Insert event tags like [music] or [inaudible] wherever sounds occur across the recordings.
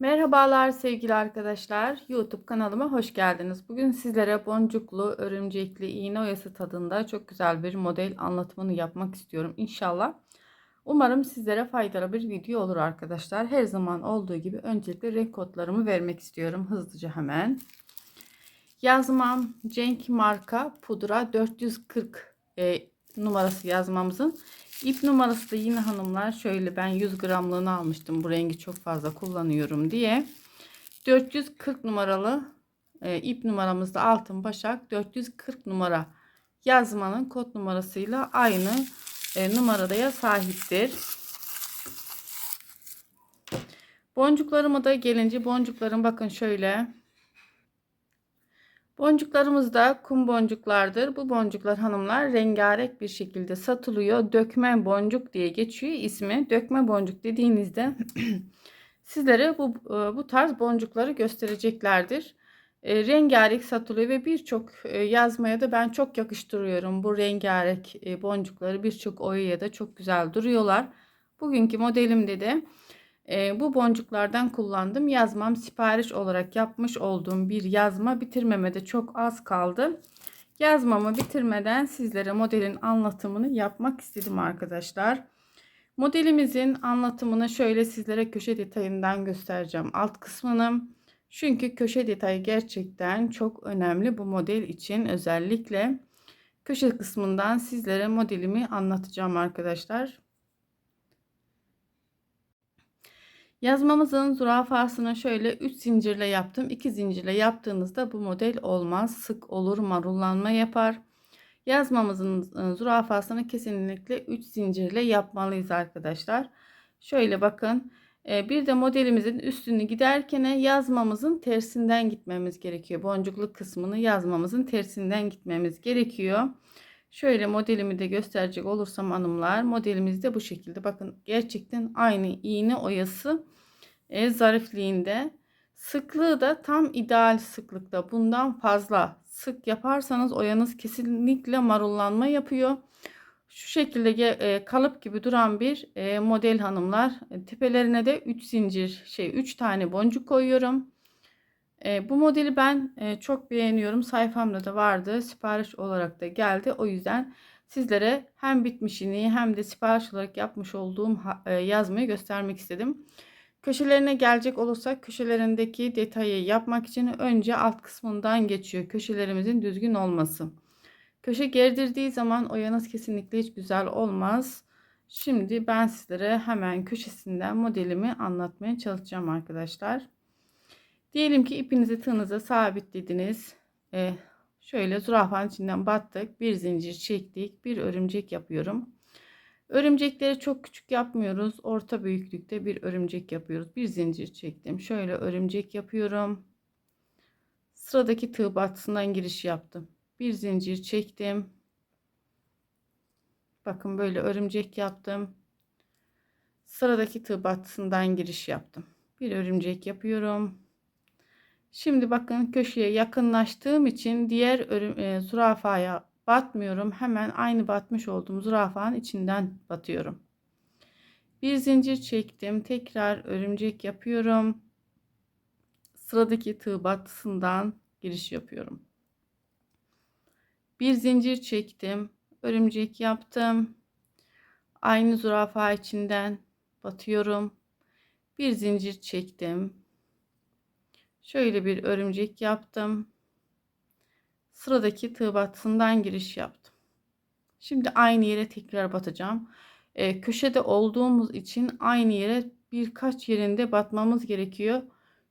Merhabalar sevgili arkadaşlar. YouTube kanalıma hoş geldiniz. Bugün sizlere boncuklu, örümcekli, iğne oyası tadında çok güzel bir model anlatımını yapmak istiyorum inşallah. Umarım sizlere faydalı bir video olur arkadaşlar. Her zaman olduğu gibi öncelikle renk kodlarımı vermek istiyorum hızlıca hemen. Yazmam Cenk marka pudra 440 e, numarası yazmamızın İp numarası da yine hanımlar şöyle ben 100 gramlığını almıştım. Bu rengi çok fazla kullanıyorum diye. 440 numaralı e, ip numaramızda altın başak 440 numara yazmanın kod numarasıyla aynı e, numaradaya sahiptir. Boncuklarıma da gelince boncuklarım bakın şöyle Boncuklarımız da kum boncuklardır. Bu boncuklar hanımlar rengarenk bir şekilde satılıyor. Dökme boncuk diye geçiyor ismi. Dökme boncuk dediğinizde [clears throat] sizlere bu, e, bu tarz boncukları göstereceklerdir. E, rengarenk satılıyor ve birçok e, yazmaya da ben çok yakıştırıyorum. Bu rengarenk e, boncukları birçok oyaya da çok güzel duruyorlar. Bugünkü modelimde de e, bu boncuklardan kullandım. Yazmam sipariş olarak yapmış olduğum bir yazma bitirmeme de çok az kaldı. Yazmamı bitirmeden sizlere modelin anlatımını yapmak istedim arkadaşlar. Modelimizin anlatımını şöyle sizlere köşe detayından göstereceğim. Alt kısmını. Çünkü köşe detayı gerçekten çok önemli bu model için özellikle. Köşe kısmından sizlere modelimi anlatacağım arkadaşlar. Yazmamızın zürafasını şöyle 3 zincirle yaptım. 2 zincirle yaptığınızda bu model olmaz. Sık olur, marullanma yapar. Yazmamızın e, zürafasını kesinlikle 3 zincirle yapmalıyız arkadaşlar. Şöyle bakın. E, bir de modelimizin üstünü giderken yazmamızın tersinden gitmemiz gerekiyor. Boncuklu kısmını yazmamızın tersinden gitmemiz gerekiyor. Şöyle modelimi de gösterecek olursam hanımlar modelimiz de bu şekilde. Bakın gerçekten aynı iğne oyası e, zarifliğinde. Sıklığı da tam ideal sıklıkta. Bundan fazla sık yaparsanız oyanız kesinlikle marullanma yapıyor. Şu şekilde e, kalıp gibi duran bir e, model hanımlar. E, tepelerine de 3 zincir şey 3 tane boncuk koyuyorum. E, bu modeli ben e, çok beğeniyorum. Sayfamda da vardı. Sipariş olarak da geldi. O yüzden sizlere hem bitmişini hem de sipariş olarak yapmış olduğum e, yazmayı göstermek istedim. Köşelerine gelecek olursak köşelerindeki detayı yapmak için önce alt kısmından geçiyor. Köşelerimizin düzgün olması. Köşe gerdirdiği zaman oyanız kesinlikle hiç güzel olmaz. Şimdi ben sizlere hemen köşesinden modelimi anlatmaya çalışacağım arkadaşlar. Diyelim ki ipinizi tığınıza sabitlediniz. Ee, şöyle zürafanın içinden battık. Bir zincir çektik. Bir örümcek yapıyorum. Örümcekleri çok küçük yapmıyoruz. Orta büyüklükte bir örümcek yapıyoruz. Bir zincir çektim. Şöyle örümcek yapıyorum. Sıradaki tığ battısından giriş yaptım. Bir zincir çektim. Bakın böyle örümcek yaptım. Sıradaki tığ battısından giriş yaptım. Bir örümcek yapıyorum. Şimdi bakın köşeye yakınlaştığım için diğer örüm, e, zürafaya batmıyorum. Hemen aynı batmış olduğum zürafanın içinden batıyorum. Bir zincir çektim. Tekrar örümcek yapıyorum. Sıradaki tığ batısından giriş yapıyorum. Bir zincir çektim. Örümcek yaptım. Aynı zürafa içinden batıyorum. Bir zincir çektim. Şöyle bir örümcek yaptım. Sıradaki tığ battısından giriş yaptım. Şimdi aynı yere tekrar batacağım. Ee, köşede olduğumuz için aynı yere birkaç yerinde batmamız gerekiyor.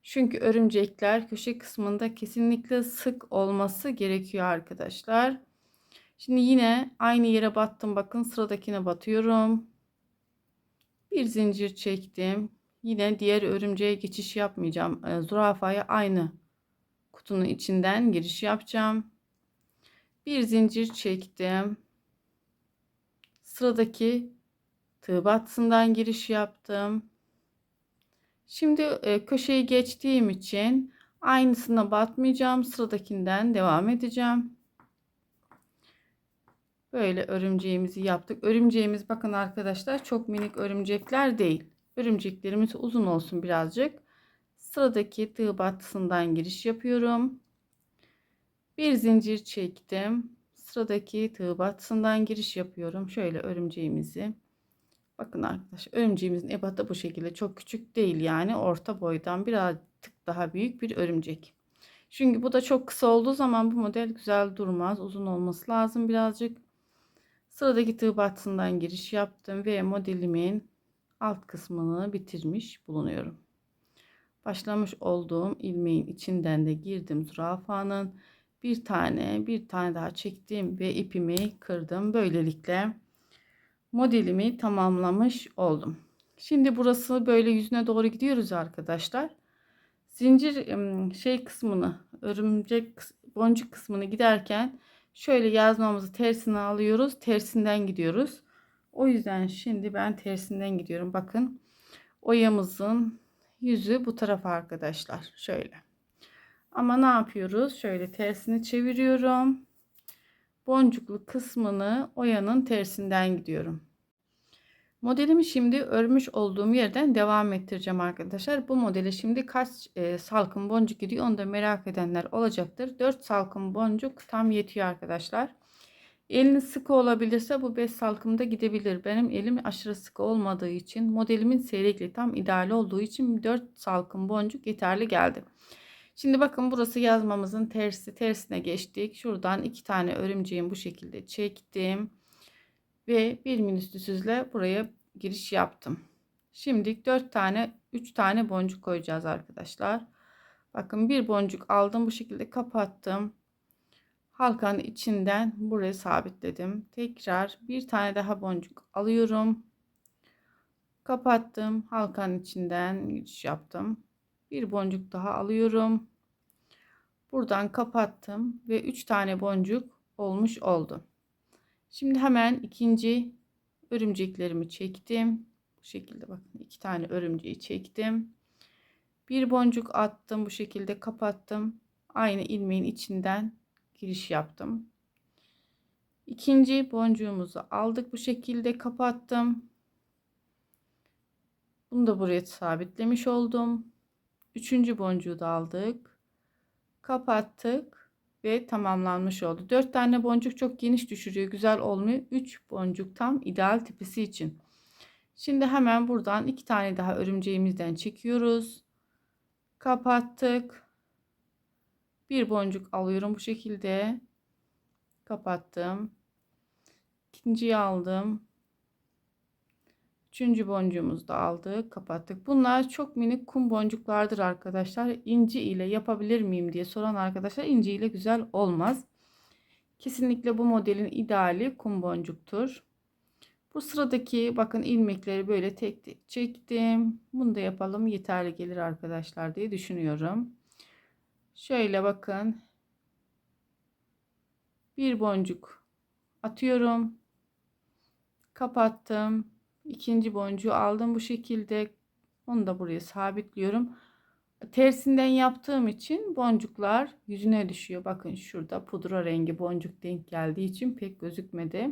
Çünkü örümcekler köşe kısmında kesinlikle sık olması gerekiyor arkadaşlar. Şimdi yine aynı yere battım. Bakın sıradakine batıyorum. Bir zincir çektim. Yine diğer örümceğe geçiş yapmayacağım. E, zürafaya aynı kutunun içinden giriş yapacağım. Bir zincir çektim. Sıradaki tığ battısından giriş yaptım. Şimdi e, köşeyi geçtiğim için aynısına batmayacağım. Sıradakinden devam edeceğim. Böyle örümceğimizi yaptık. Örümceğimiz bakın arkadaşlar çok minik örümcekler değil. Örümceklerimiz uzun olsun birazcık. Sıradaki tığ battısından giriş yapıyorum. Bir zincir çektim. Sıradaki tığ battısından giriş yapıyorum. Şöyle örümceğimizi. Bakın arkadaşlar örümceğimizin ebatı bu şekilde. Çok küçük değil yani orta boydan birazcık daha büyük bir örümcek. Çünkü bu da çok kısa olduğu zaman bu model güzel durmaz. Uzun olması lazım birazcık. Sıradaki tığ battısından giriş yaptım ve modelimin alt kısmını bitirmiş bulunuyorum. Başlamış olduğum ilmeğin içinden de girdim zürafanın bir tane bir tane daha çektim ve ipimi kırdım. Böylelikle modelimi tamamlamış oldum. Şimdi burası böyle yüzüne doğru gidiyoruz arkadaşlar. Zincir şey kısmını örümcek boncuk kısmını giderken şöyle yazmamızı tersine alıyoruz. Tersinden gidiyoruz. O yüzden şimdi ben tersinden gidiyorum. Bakın oyamızın yüzü bu tarafa arkadaşlar. Şöyle. Ama ne yapıyoruz? Şöyle tersini çeviriyorum. Boncuklu kısmını oyanın tersinden gidiyorum. Modelimi şimdi örmüş olduğum yerden devam ettireceğim arkadaşlar. Bu modele şimdi kaç e, salkım boncuk gidiyor onu da merak edenler olacaktır. 4 salkım boncuk tam yetiyor arkadaşlar. Eliniz sıkı olabilirse bu 5 salkımda gidebilir. Benim elim aşırı sıkı olmadığı için modelimin seyrekli tam ideal olduğu için 4 salkım boncuk yeterli geldi. Şimdi bakın burası yazmamızın tersi tersine geçtik. Şuradan iki tane örümceğin bu şekilde çektim. Ve bir minüstüsüzle buraya giriş yaptım. Şimdi 4 tane 3 tane boncuk koyacağız arkadaşlar. Bakın bir boncuk aldım bu şekilde kapattım. Halkanın içinden buraya sabitledim. Tekrar bir tane daha boncuk alıyorum. Kapattım. Halkanın içinden giriş yaptım. Bir boncuk daha alıyorum. Buradan kapattım ve 3 tane boncuk olmuş oldu. Şimdi hemen ikinci örümceklerimi çektim. Bu şekilde bakın iki tane örümceği çektim. Bir boncuk attım bu şekilde kapattım. Aynı ilmeğin içinden giriş yaptım. İkinci boncuğumuzu aldık bu şekilde kapattım. Bunu da buraya sabitlemiş oldum. Üçüncü boncuğu da aldık. Kapattık ve tamamlanmış oldu. Dört tane boncuk çok geniş düşürüyor. Güzel olmuyor. Üç boncuk tam ideal tipisi için. Şimdi hemen buradan iki tane daha örümceğimizden çekiyoruz. Kapattık. Bir boncuk alıyorum bu şekilde. Kapattım. İkinciyi aldım. Üçüncü boncuğumuzu da aldık. Kapattık. Bunlar çok minik kum boncuklardır arkadaşlar. İnci ile yapabilir miyim diye soran arkadaşlar inci ile güzel olmaz. Kesinlikle bu modelin ideali kum boncuktur. Bu sıradaki bakın ilmekleri böyle tek tek çektim. Bunu da yapalım yeterli gelir arkadaşlar diye düşünüyorum. Şöyle bakın. Bir boncuk atıyorum. Kapattım. İkinci boncuğu aldım bu şekilde. Onu da buraya sabitliyorum. Tersinden yaptığım için boncuklar yüzüne düşüyor. Bakın şurada pudra rengi boncuk denk geldiği için pek gözükmedi.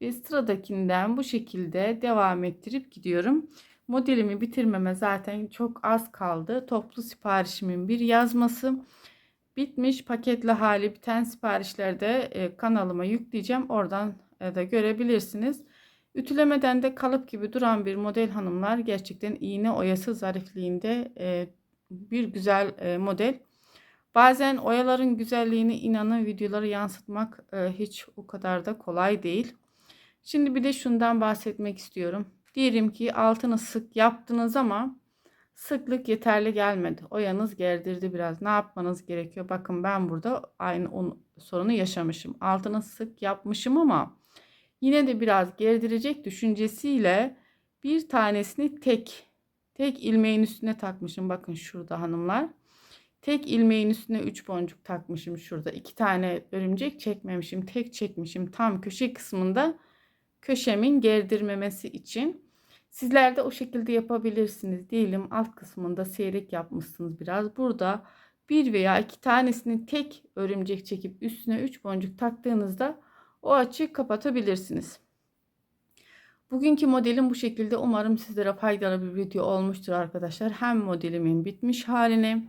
Ve sıradakinden bu şekilde devam ettirip gidiyorum modelimi bitirmeme zaten çok az kaldı toplu siparişimin bir yazması bitmiş paketli hali biten siparişlerde e, kanalıma yükleyeceğim oradan e, da görebilirsiniz Ütülemeden de kalıp gibi duran bir model hanımlar gerçekten iğne oyası zarifliğinde e, bir güzel model. Bazen oyaların güzelliğini inanın videoları yansıtmak hiç o kadar da kolay değil. Şimdi bir de şundan bahsetmek istiyorum. Diyelim ki altını sık yaptınız ama sıklık yeterli gelmedi. Oyanız gerdirdi biraz. Ne yapmanız gerekiyor? Bakın ben burada aynı sorunu yaşamışım. Altını sık yapmışım ama Yine de biraz gerdirecek düşüncesiyle bir tanesini tek tek ilmeğin üstüne takmışım. Bakın şurada hanımlar. Tek ilmeğin üstüne 3 boncuk takmışım şurada. 2 tane örümcek çekmemişim. Tek çekmişim tam köşe kısmında köşemin gerdirmemesi için. Sizler de o şekilde yapabilirsiniz. Diyelim alt kısmında seyrek yapmışsınız biraz. Burada bir veya iki tanesini tek örümcek çekip üstüne 3 boncuk taktığınızda o açıyı kapatabilirsiniz. Bugünkü modelim bu şekilde. Umarım sizlere faydalı bir video olmuştur arkadaşlar. Hem modelimin bitmiş halini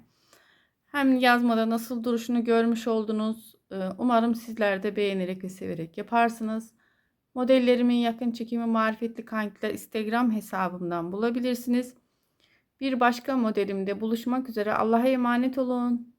hem yazmada nasıl duruşunu görmüş oldunuz. Ee, Umarım sizler de beğenerek ve severek yaparsınız. Modellerimin yakın çekimi marifetli kankiler Instagram hesabımdan bulabilirsiniz. Bir başka modelimde buluşmak üzere. Allah'a emanet olun.